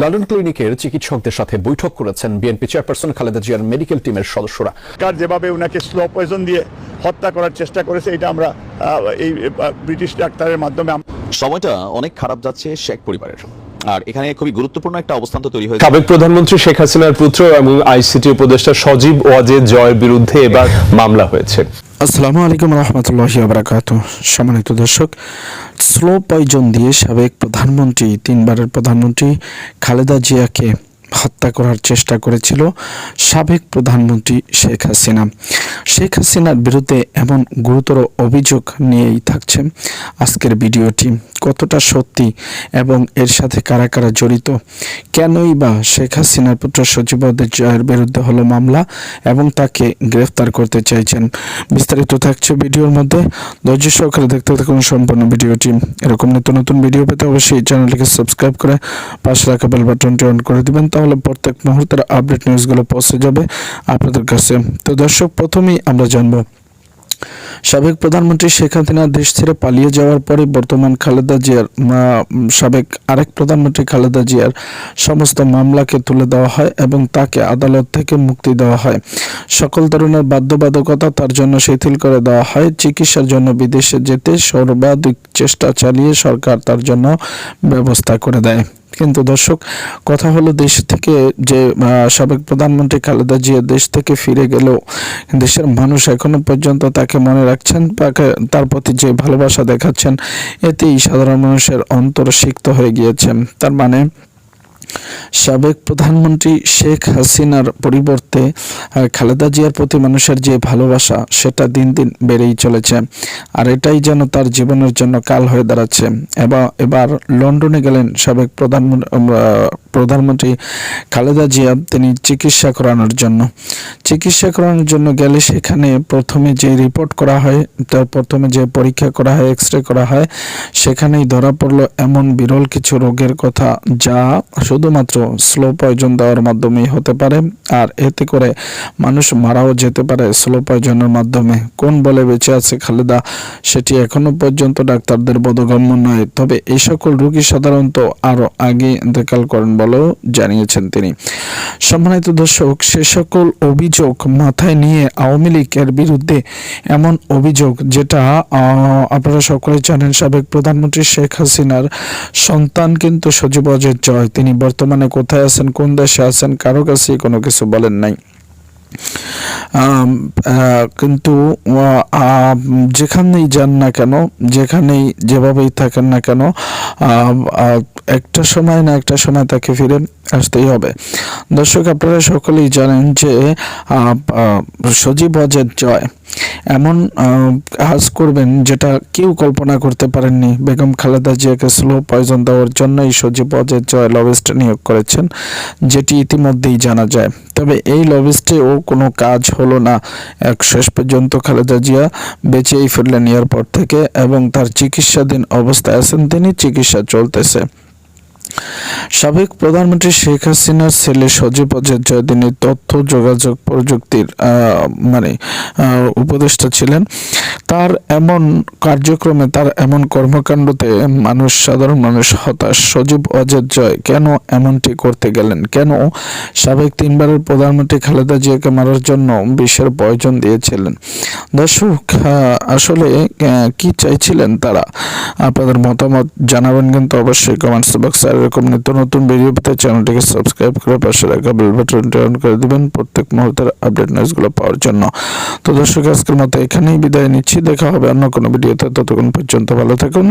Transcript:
London ক্লিনিকের চিকিৎসকদের সাথে বৈঠক করেছেন বিএনপি চেয়ারপারসন খালেদা জিয়ার মেডিকেল টিমের সদস্যরা। কার যেভাবে ওনাকে স্লো পয়জন দিয়ে হত্যা করার চেষ্টা করেছে এটা আমরা আহ, এই ব্রিটিশ ডাক্তারের মাধ্যমে সময়টা অনেক খারাপ যাচ্ছে শেখ পরিবারের। আর এখানে খুবই গুরুত্বপূর্ণ একটা অবস্থান তো তৈরি হয়েছে। সাবেক প্রধানমন্ত্রী শেখ হাসিনার পুত্র এবং আইসিটি উপদেষ্টা সজীব ওয়াজেদ জয়ের বিরুদ্ধে এবার মামলা হয়েছে। আসসালামু আলাইকুম রহমতুল্লাহ বারাকাত। সম্মানিত দর্শক স্লো পয়জন দিয়ে সাবেক প্রধানমন্ত্রী তিনবারের প্রধানমন্ত্রী খালেদা জিয়াকে হত্যা করার চেষ্টা করেছিল সাবেক প্রধানমন্ত্রী শেখ হাসিনা। শেখ হাসিনার বিরুদ্ধে এমন গুরুতর অভিযোগ নিয়েই থাকছে আজকের ভিডিওটি। কতটা সত্যি এবং এর সাথে কারা কারা জড়িত? কেনই বা শেখ হাসিনার পুত্র সচিবাদের জয়ের বিরুদ্ধে হলো মামলা এবং তাকে গ্রেফতার করতে চাইছেন। বিস্তারিত থাকছে ভিডিওর মধ্যে। ধৈর্য সহকারে দেখতে থাকুন সম্পূর্ণ ভিডিওটি। এরকম নিত্য নতুন ভিডিও পেতে অবশ্যই চ্যানেলটিকে সাবস্ক্রাইব করে পাশে রাখা বেল বাটনটি অন করে দিবেন, তাহলে প্রত্যেক মুহূর্তের আপডেট নিউজগুলো পৌঁছে যাবে আপনাদের কাছে। তো দর্শক, প্রথমেই আমরা জানব সাবেক প্রধানমন্ত্রী শেখ হাসিনা দেশ ছেড়ে পালিয়ে যাওয়ার পরে বর্তমান খালেদা জিয়ার সাবেক আরেক প্রধানমন্ত্রী খালেদা জিয়ার সমস্ত মামলাকে তুলে দেওয়া হয় এবং তাকে আদালত থেকে মুক্তি দেওয়া হয়। সকল ধরনের বাধ্যবাধকতা তার জন্য শিথিল করে দেওয়া হয়। চিকিৎসার জন্য বিদেশে যেতে সর্বাধিক চেষ্টা চালিয়ে সরকার তার জন্য ব্যবস্থা করে দেয়। কিন্তু দর্শক, কথা হলো দেশ থেকে যে সাবেক প্রধানমন্ত্রী খালেদা জিয়া দেশ থেকে ফিরে গেলেও দেশের মানুষ এখনও পর্যন্ত তাকে মনে রাখছেন তার প্রতি যে ভালোবাসা দেখাচ্ছেন, এতেই সাধারণ মানুষের অন্তর সিক্ত হয়ে গিয়েছেন। তার মানে সাবেক প্রধানমন্ত্রী শেখ হাসিনার পরিবর্তে খালেদা জিয়ার প্রতি মানুষের যে ভালোবাসা, সেটা দিন দিন বেড়েই চলেছে। আর এটাই যেন তার জীবনের জন্য কাল হয়ে দাঁড়াচ্ছে। এবার এবার লন্ডনে গেলেন সাবেক প্রধানমন্ত্রী প্রধানমন্ত্রী খালেদা জিয়া। তিনি চিকিৎসা করানোর জন্য। চিকিৎসা করানোর জন্য গেলে সেখানে প্রথমে যে রিপোর্ট করা হয়, তার প্রথমে যে পরীক্ষা করা হয় এক্স রে করা হয়, সেখানেই ধরা পড়ল এমন বিরল কিছু রোগের কথা যা শুধুমাত্র স্লো পয়জন দেওয়ার মাধ্যমেই হতে পারে, আর এতে করে মানুষ মারাও যেতে পারে স্লো পয়জনের মাধ্যমে। কোন বলে বেঁচে আছে খালেদা, সেটি এখনও পর্যন্ত ডাক্তারদের বোধগম্য নয়। তবে এই সকল রোগী সাধারণত আরও আগে ইন্তেকাল করেন বলেও জানিয়েছেন তিনি। সম্মানিত দর্শক, সে সকল অভিযোগ মাথায় নিয়ে আওয়ামী লীগের বিরুদ্ধে এমন অভিযোগ, যেটা আপনারা সকলে জানেন, সাবেক প্রধানমন্ত্রী শেখ হাসিনার সন্তান কিন্তু সজীব অজয় জয়। তিনি বর্তমানে কোথায় আছেন কোন দেশে আছেন কারও কাছে কোনো কিছু বলেন নাই। কিন্তু যেখানেই যান না কেন, যেখানেই যেভাবেই থাকেন না কেন একটা সময় না একটা সময় তাকে ফিরে আসতেই হবে। দর্শক, আপনারা সকলেই জানেন যে সজীব অজের জয় এমন কাজ করবেন যেটা কেউ কল্পনা করতে পারেননি। বেগম খালেদা জিয়াকে স্লো পয়জন দেওয়ার জন্যই সজীব অজের জয় লবিস্ট নিয়োগ করেছেন, যেটি ইতিমধ্যেই জানা যায়। তবে এই লবিস্টে ও কোনো কাজ হলো না। এক শেষ পর্যন্ত খালেদা জিয়া বেঁচেই ফিরলেন এয়ারপোর্ট থেকে এবং তার চিকিৎসাধীন অবস্থায় আছেন তিনি, চিকিৎসা চলতেছে। সাবেক প্রধানমন্ত্রী শেখ হাসিনার ছেলে সজীব অজয় জয়দিনী তথ্য, যোগাযোগ প্রযুক্তির মানে উপদেষ্টা ছিলেন। তার এমন কার্যক্রমে, তার এমন কর্মকাণ্ডতে মানুষ, সাধারণ মানুষ হতাশ। সজীব অজয় জয় কেন এমনটি করতে গেলেন? কেন সাবেক তিনবারের প্রধানমন্ত্রী খালেদা জিয়াকে মারার জন্য বিশ্বের প্রয়োজন দিয়েছিলেন? দর্শক আসলে কি চাইছিলেন তারা? আপনাদের মতামত জানাবেন কিন্তু অবশ্যই কমেন্টস বক্সে। এরকম নিত্য নতুন ভিডিও পেতে চ্যানেলটিকে সাবস্ক্রাইব করে পাশে রাখা বেল বাটনটি অন করে দিবেন প্রত্যেক মুহূর্তের আপডেট নিউজগুলো পাওয়ার জন্য। তো দর্শক, আজকের মতো এখানেই বিদায় নিচ্ছি। দেখা হবে অন্য কোনো ভিডিওতে ততক্ষণ পর্যন্ত ভালো থাকুন